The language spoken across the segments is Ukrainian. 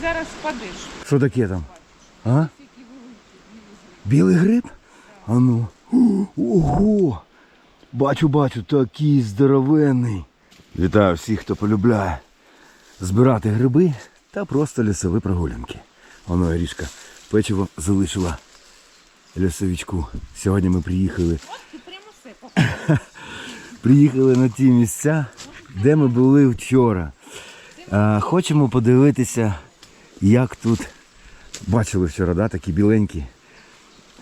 зараз впадеш. Що таке там? А? Білий гриб? А ну. Ого! Бачу, бачу, такий здоровенний. Вітаю всіх, хто полюбляє збирати гриби та просто лісові прогулянки. Воно річка печиво залишила лісовичку. Сьогодні ми приїхали приїхали на ті місця, де ми були вчора. Хочемо подивитися, як тут бачили вчора, да, такі біленькі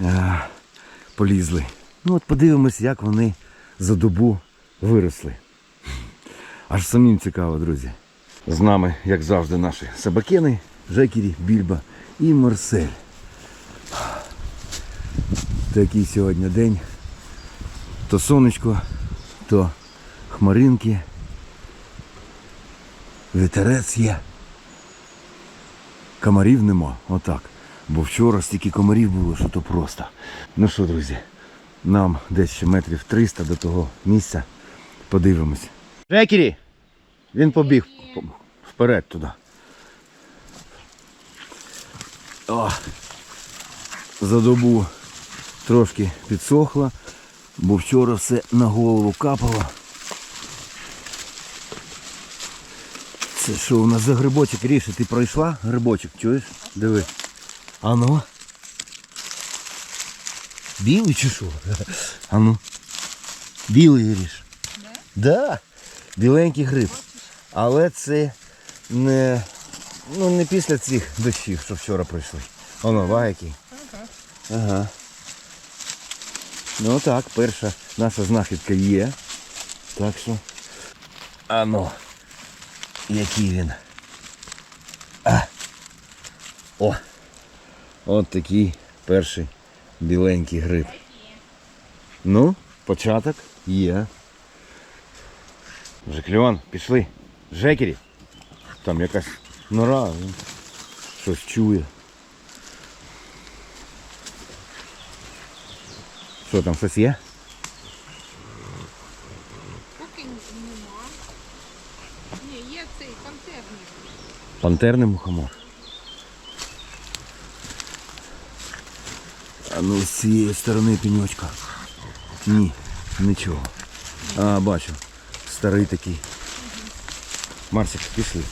а, полізли. Ну от подивимось, як вони за добу виросли. Аж самим цікаво, друзі. З нами, як завжди, наші собакени, Жекері, Більба і Марсель. Такий сьогодні день. То сонечко, то хмаринки, вітерець є. Комарів нема, отак. Бо вчора стільки комарів було, що то просто. Ну що, друзі, нам десь ще метрів 300 до того місця. Подивимось. Жекері! Він побіг вперед туди. О, за добу трошки підсохло, бо вчора все на голову капало. Це що у нас за грибочок Ріша, ти пройшла грибочок, чуєш? Диви. А ну. Білий чи що? А ну. Білий Ріш. Да? Біленький гриб. Але це не, ну, не після цих дощів, що вчора пройшли. Воно, ва який. Ага. Ну так, перша наша знахідка є. Так що. Ано. Який він. А. О! От такий перший біленький гриб. Ну, початок є. Жекльон, пішли. Жекері. Там якась нора, він щось чує. Що там, щось є? Поки нема. Ні, є цей пантерний. Пантерний мухомор. А ну з цієї сторони пеньочка. Ні, нічого. А, бачу. Старий такий. Марсик, пішли.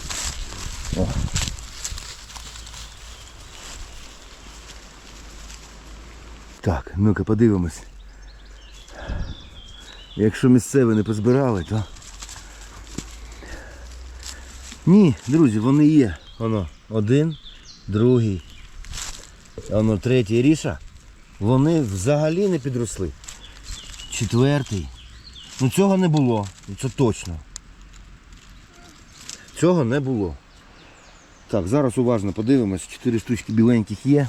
О. Так, ну-ка подивимось. Якщо місцеві не позбирали, то ні, друзі, вони є. Воно один, другий, воно третій ріша. Вони взагалі не підросли. Четвертий. Ну цього не було. Це точно. Цього не було. Так, зараз уважно подивимось. Чотири штучки біленьких є.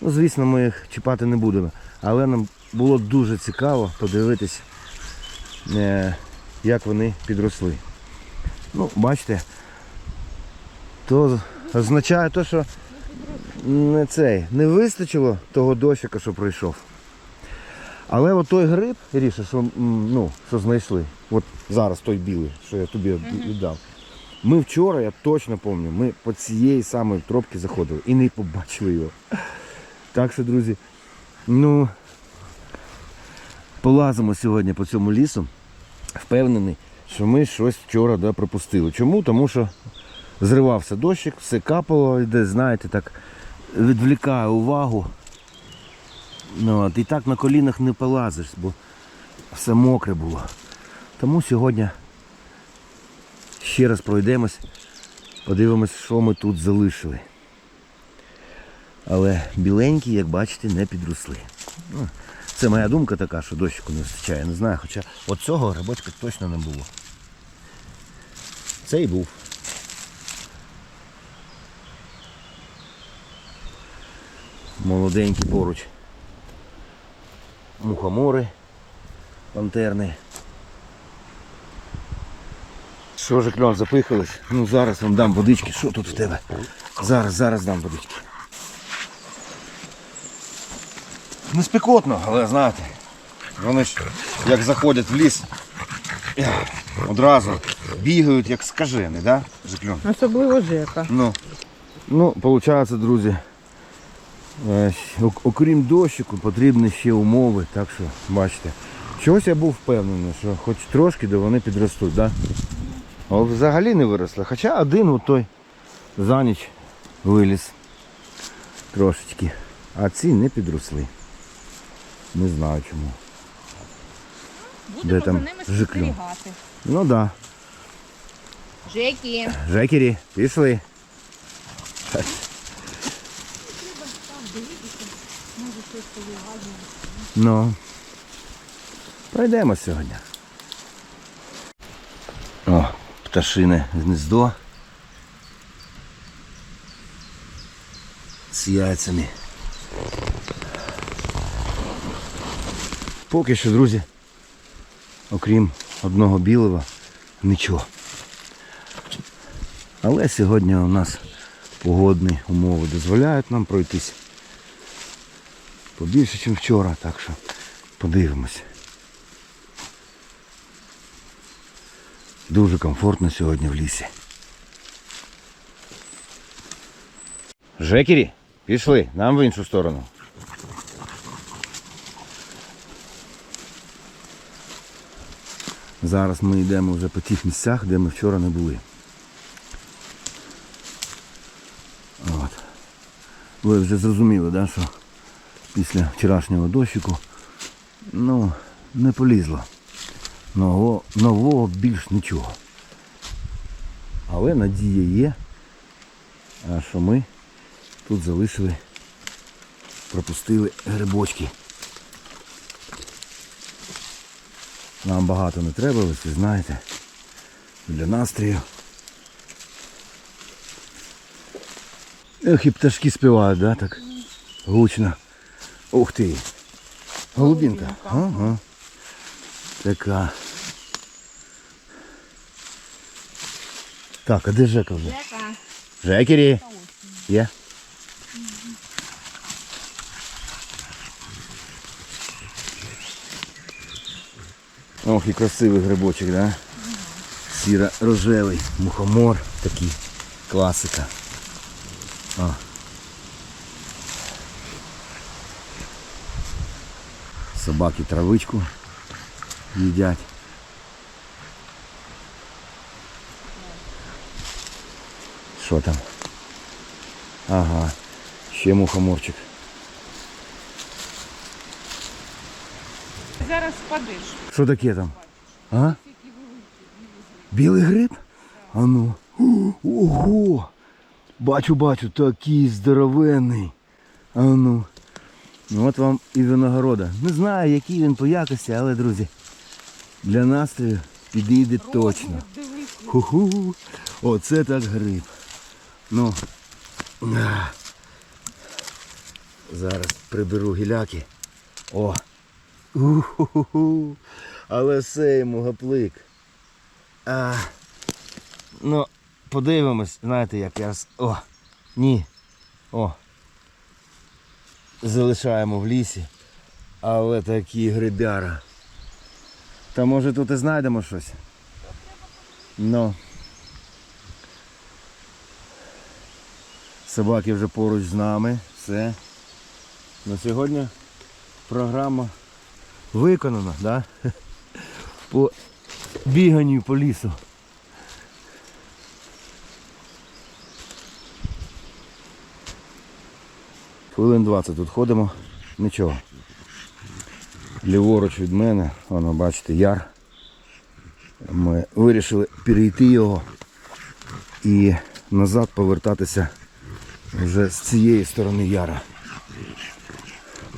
Ну, звісно, ми їх чіпати не будемо. Але нам було дуже цікаво подивитись, е, як вони підросли. Ну, бачите, то означає те, що не цей, не вистачило того дощика, що пройшов. Але от той гриб, Ріша, що, ну, що знайшли, от зараз той білий, що я тобі віддав. Ми вчора, я точно пам'ятаю, ми по цієї самої тропки заходили і не побачили його. Так що, друзі, ну полазимо сьогодні по цьому лісу. Впевнений, що ми щось вчора да, пропустили. Чому? Тому що зривався дощик, все капало, де, знаєте, так відвлікає увагу. Ну, от, і так на колінах не полазиш, бо все мокре було. Тому сьогодні ще раз пройдемось, подивимось, що ми тут залишили. Але біленькі, як бачите, не підросли. Ну, це моя думка така, що дощику не вистачає, не знаю. Хоча от цього грибочка точно не було. Цей був. Молоденькі поруч. Мухомори пантерні. Що ж, кльон, запихались? Ну зараз вам дам водички. Що тут в тебе? Зараз, зараз дам водички. Не спекотно, але знаєте, вони ж як заходять в ліс, одразу бігають як скажені, да, Жикльон? Особливо Жека. Ну, Ну, виходить, друзі, окрім дощику, потрібні ще умови, так що, бачите. Чогось я був впевнений, що хоч трошки, де вони підростуть, да? А взагалі не виросли. Хоча один от той за ніч виліз трошечки. А ці не підросли. Не знаю чому. Будемо Де там за ними жиклю? спостерігати. Ну так. Да. Жекі. Жекері, пішли. Може щось повигадує. Ну. Пройдемо сьогодні. О, пташине гнездо. З яйцями. Поки що, друзі, окрім одного білого, нічого. Але сьогодні у нас погодні умови дозволяють нам пройтись побільше, ніж вчора, так що подивимось. Дуже комфортно сьогодні в лісі. Жекері, пішли, нам в іншу сторону. Зараз ми йдемо вже по тих місцях, де ми вчора не були. От. Ви вже зрозуміли, да, що після вчорашнього дощику ну, не полізло. Нового, нового більш нічого. Але надія є, що ми тут залишили, пропустили грибочки. Нам багато не треба, ви всі знаєте. Для настрою. Ех, і пташки співають, да, так? Гучно. Ух ти. Голубінка. Ага. Така. Так, а де Жека вже? Жека. Жекері. Є. Ох, і красивий грибочок, да? Сіро-рожевий мухомор такий. Класика. О. Собаки травичку їдять. Що там? Ага, ще мухоморчик. Зараз впадеш. Що таке там? А? Білий гриб? А ну. Ого! Бачу, бачу, такий здоровенний. А ну. Ну от вам і винагорода. Не знаю, який він по якості, але, друзі, для настрою підійде точно. Ху-ху. Оце так гриб. Ну. Зараз приберу гіляки. О. У-ху-ху-ху. Але все йому гаплик. А. Ну, подивимось, знаєте, як я. О! Ні. О. Залишаємо в лісі. Але такі грибяра. Та може тут і знайдемо щось. Ну. Собаки вже поруч з нами. Все. На сьогодні програма виконана, да? По біганню по лісу. Хвилин 20 тут ходимо, нічого. Ліворуч від мене, воно бачите, яр. Ми вирішили перейти його і назад повертатися вже з цієї сторони яра.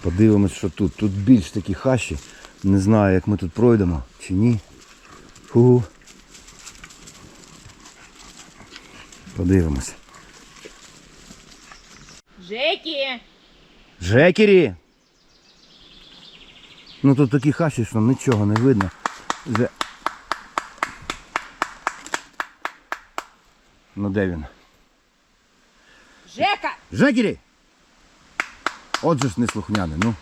Подивимось, що тут. Тут більш такі хащі. Не знаю, як ми тут пройдемо чи ні. Фу. Подивимось. Жекі. Жекері! Ну тут такі хащі, що нічого не видно. Вже... Ну де він? Жека. Жекері! Отже ж неслухняний, ну.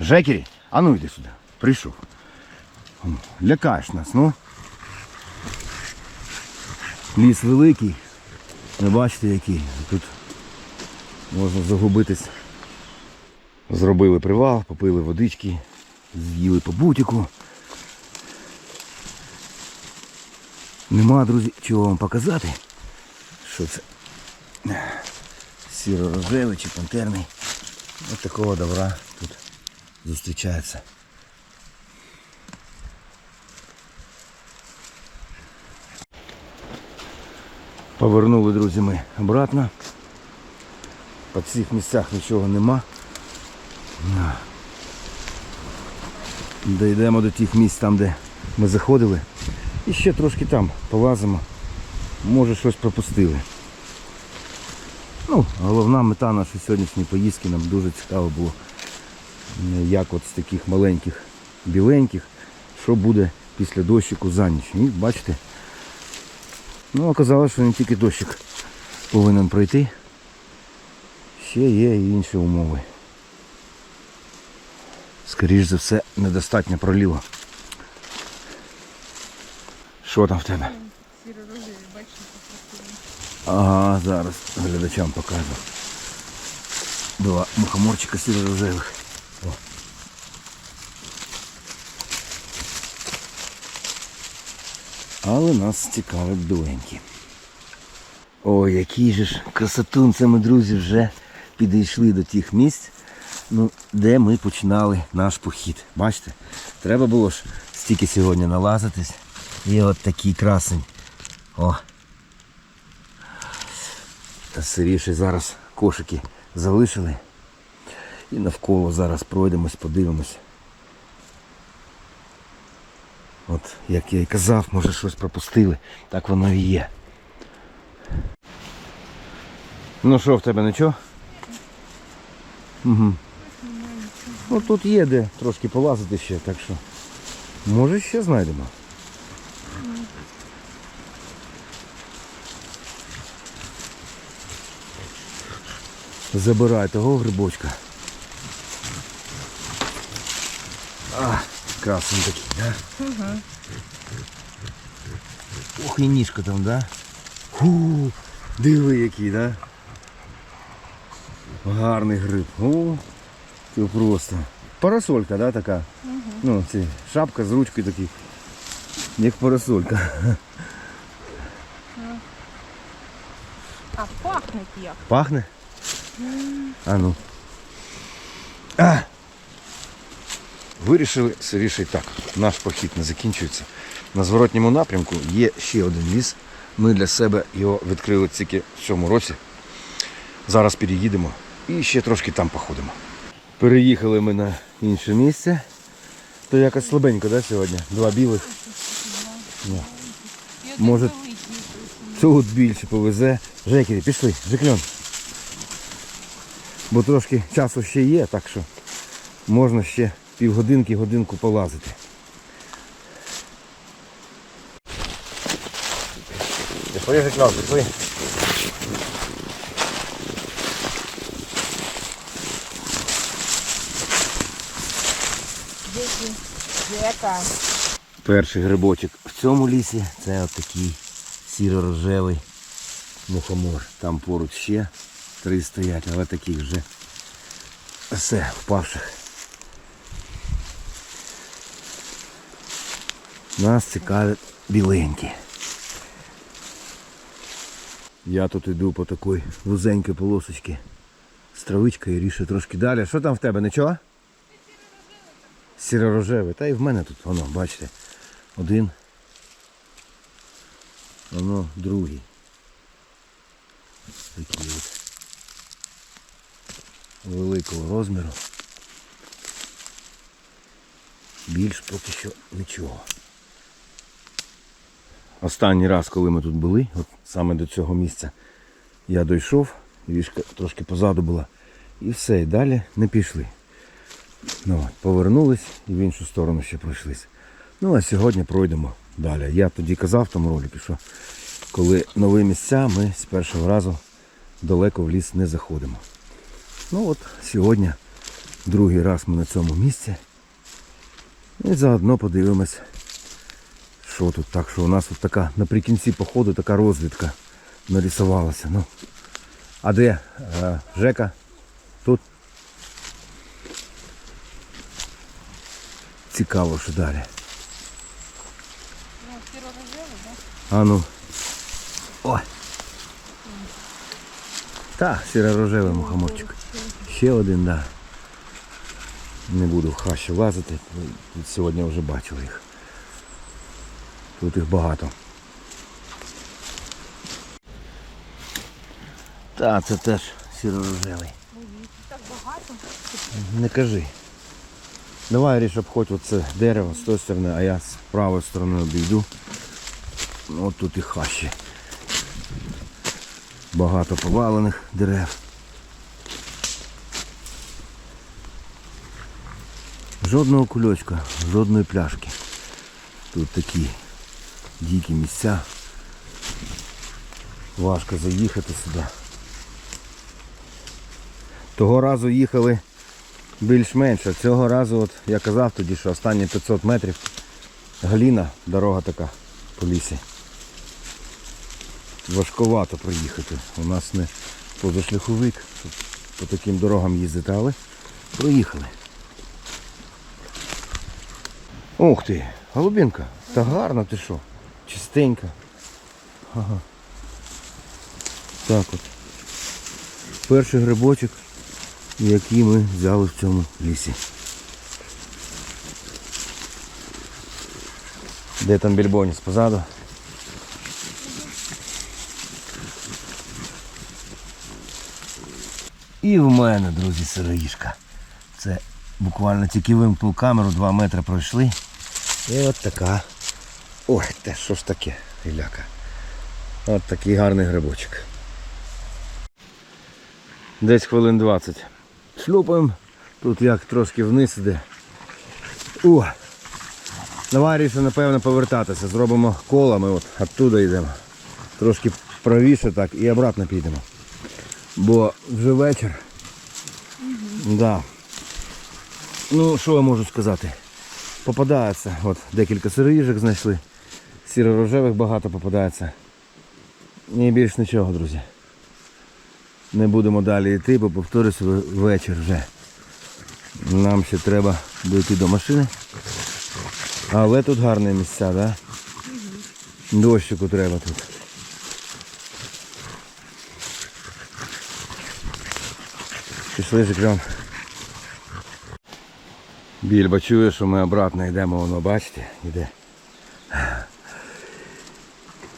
Жекері, а ну йди сюди. Прийшов. Лякаєш нас, ну. Ліс великий. Ви бачите який. Тут можна загубитись. Зробили привал, попили водички, з'їли по бутіку. Нема, друзі, чого вам показати. Що це? Сіро-рожевий чи пантерний. Ось такого добра тут зустрічається. Повернули, друзі, ми обратно. По цих місцях нічого нема. Дійдемо до тих місць там, де ми заходили. І ще трошки там полазимо. Може щось пропустили. Ну, головна мета нашої сьогоднішньої поїздки нам дуже цікаво було, е, як от з таких маленьких біленьких, що буде після дощику за ніч. І бачите, ну оказалось, що не тільки дощик повинен пройти. Ще є інші умови. Скоріш за все, недостатньо проліло. Що там в тебе? Сіро-рожеві, бачите. Ага, зараз глядачам покажу. Два мухоморчика сіро-рожевих. Але нас цікавить біленькі. Ой, які же ж красотунці ми, друзі, вже підійшли до тих місць, ну, де ми починали наш похід. Бачите? Треба було ж стільки сьогодні налазитись. І от такий красень. О, та сиріше зараз кошики залишили. І навколо зараз пройдемось, подивимось. От, як я і казав, може щось пропустили. Так воно і є. Ну що в тебе нічого? Угу. Ну тут є де трошки полазити ще, так що. Може ще знайдемо. Забирай того грибочка. А, красний такий, да? Ага. Ох, і ніжка там, да? Фу, диви який, да? Гарний гриб. О, це просто. Парасолька, да, така? Ну, ці, шапка з ручкою такий. Як парасолька. А пахнуть як. Пахне? А ну. А! Вирішили сиріше і так. Наш похід не закінчується. На зворотньому напрямку є ще один ліс. Ми для себе його відкрили тільки в цьому році. Зараз переїдемо і ще трошки там походимо. Переїхали ми на інше місце. То якось слабенько, да, сьогодні? Два білих. Ні. Може, Тут більше повезе. Жекері, пішли, Жекльон. Бо трошки часу ще є, так що можна ще півгодинки, годинку полазити. Пішли, Жекльон, пішли. Перший грибочок в цьому лісі це от сіро-рожевий мухомор. Там поруч ще три стоять, але таких вже все, впавших. Нас цікавить біленькі. Я тут йду по такій вузенькій полосочці з травичкою, рішу трошки далі. Що там в тебе? Нічого? Сіро-рожевий. Та і в мене тут воно, бачите. Один. Воно другий. Такі от. Великого розміру. Більш поки що нічого. Останній раз, коли ми тут були, от саме до цього місця, я дійшов, вішка трошки позаду була. І все, і далі не пішли. Ну, повернулись і в іншу сторону ще пройшлись. Ну а сьогодні пройдемо далі. Я тоді казав в тому ролику, що коли нові місця, ми з першого разу далеко в ліс не заходимо. Ну от сьогодні другий раз ми на цьому місці. І заодно подивимось, що тут. Так що у нас тут така наприкінці походу така розвідка нарисувалася. Ну. А де? Е, Жека? Тут? Цікаво, що далі. Ну? А ну. Ой. Та, сіро-рожевий мухоморчик. Ще один, да. Не буду в хащі лазити. Тут Сьогодні вже бачили їх. Тут їх багато. Та, це теж сіро-рожевий. Не кажи. Давай ріш обходь оце дерево з тої сторони, а я з правої сторони обійду. Ну, От тут і хащі. Багато повалених дерев. Жодного кульочка, жодної пляшки. Тут такі дикі місця. Важко заїхати сюди. Того разу їхали більш-менш. А цього разу, от я казав тоді, що останні 500 метрів гліна, дорога така по лісі. Важковато проїхати. У нас не позашляховик, щоб по таким дорогам їздити, але проїхали. Ух ти, голубінка, та гарна ти що? Чистенька. Ага. Так от. Перший грибочок які ми взяли в цьому лісі. Де там більбоніс позаду? І в мене, друзі, сироїшка. Це буквально тільки вимкнув камеру, 2 метри пройшли. І от така. Ой, те що ж таке, гіляка. От такий гарний грибочок. Десь хвилин 20. Шлюпаємо. Тут як трошки вниз іде. О! Рішимо, напевно, повертатися. Зробимо колами, от оттуда йдемо. Трошки правіше так і обратно підемо. Бо вже вечір. Да. Ну, що я можу сказати? Попадається. От декілька сироїжок знайшли. Сіро-рожевих багато попадається. І більш нічого, друзі. Не будемо далі йти, бо повторюся вечір вже. Нам ще треба дойти до машини. Але тут гарні місця, да? Дощику треба тут. Пішли жикльом. Більба чує, що ми обратно йдемо, воно бачите, йде.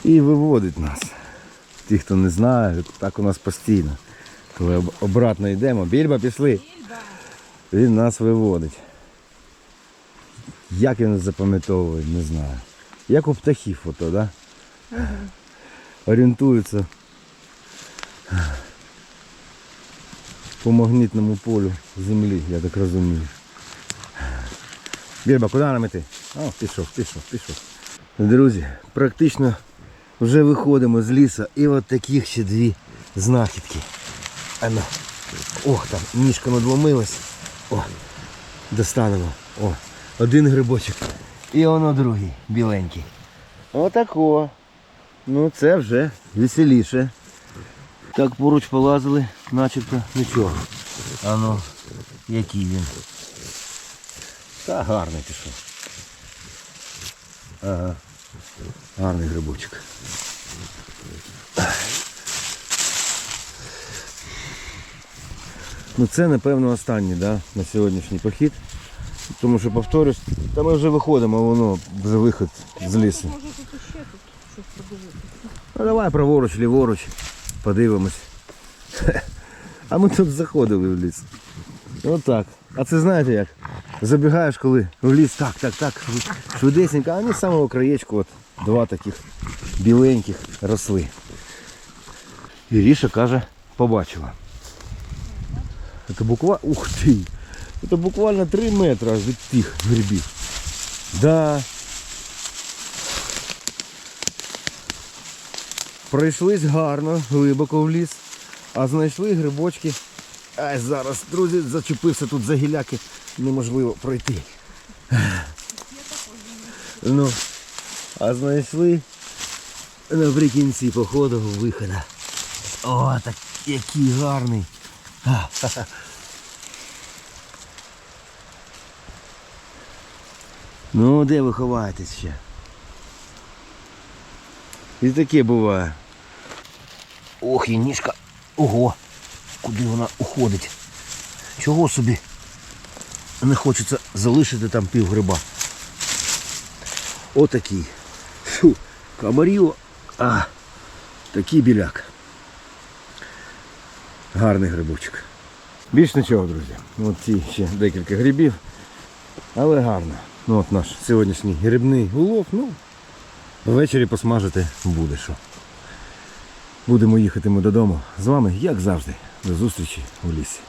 І виводить нас. Ті, хто не знає, так у нас постійно. Коли обратно йдемо, більба пішли. Він нас виводить. Як він запам'ятовує, не знаю. Як у птахів ото, да? Орієнтується по магнітному полю землі, я так розумію. Більба, куди нам іти? О, пішов, пішов, пішов. Друзі, практично вже виходимо з лісу і от таких ще дві знахідки. Ано. Ох, там ніжка надломилась. О, достанемо. О, один грибочок. І воно другий, біленький. Отако. Ну це вже веселіше. Так поруч полазили, начебто нічого. Ано, який він. Та гарний пішов. Ага. Гарний грибочок. Ну це напевно останній да, на сьогоднішній похід. Тому що повторюсь, та ми вже виходимо, воно вже виход з лісу. Може тут іще тут щось подивитися. Ну давай праворуч, ліворуч, подивимось. А ми тут заходили в ліс. Отак. А це знаєте як? Забігаєш коли в ліс, так, так, так, швид- швидесенько, а вони з самого краєчку от два таких біленьких росли. І Ріша каже, побачила. Це буквально. Ух ти! Це буквально 3 метри від тих грибів. Да. Пройшлись гарно, глибоко в ліс, а знайшли грибочки. Ай, зараз, друзі, зачепився тут за гіляки, неможливо пройти. Ну, А знайшли наприкінці походу виходу. О, так який гарний. Ну, де ви ховаєтесь ще? І таке буває. Ох, і ніжка. Ого, куди вона уходить? Чого собі? Не хочеться залишити там пів гриба. Отакий. Фу, комарів. А, такий біляк. Гарний грибочок. Більш нічого, друзі. От ці ще декілька грибів. Але гарно. Ну от наш сьогоднішній грибний улов. Ну, ввечері посмажити буде що. Будемо їхати ми додому. З вами, як завжди, до зустрічі у лісі.